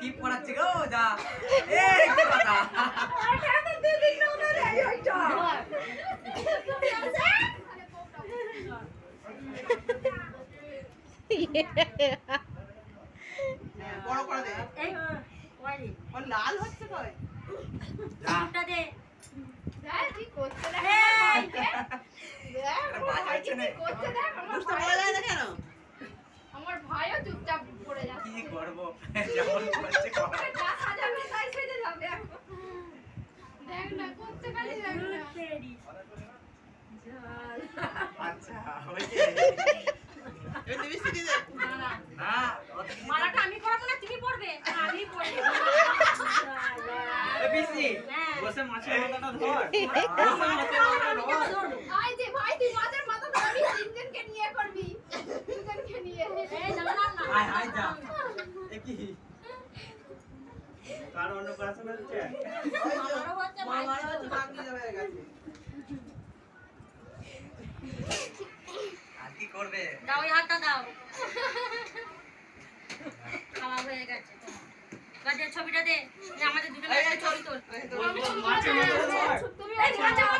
টিপ করাচ্ছি গো যা। এই কথা। বড় করে দে। লাল হচ্ছে কই? দে। বাজে হচ্ছে না না আমার ভাইও চুপচাপ পড়ে যাচ্ছে কি করব যেমন করছে করো। যা তাই সেজে যাবে দেখ না করতে পারি না আচ্ছা হয়েছে এই লিপস্টিক দে না অত না। মালাটা আমি পরাবো না তুমি পড়বে আমি পড়ব। বসে মাছের মাথাটা ধর বসে মাছের আই দে ভাই তুই মাঝের মাথা ধরবি তিনজনকে নিয়ে করবি। তিনজনকে নিয়ে। এই না না না আয় আয় যা। এ কি কার অন্নপ্রাশন হচ্ছে আমারও হচ্ছে ভাই হচ্ছে ভাগ যাবে গেছে আর কি করবে? দাও ওই হাতটা দাও। খাওয়া হয়ে গেছে। গাছের ছবিটা দে। যে আমাদের একটা ছবি তোল। মাথাটা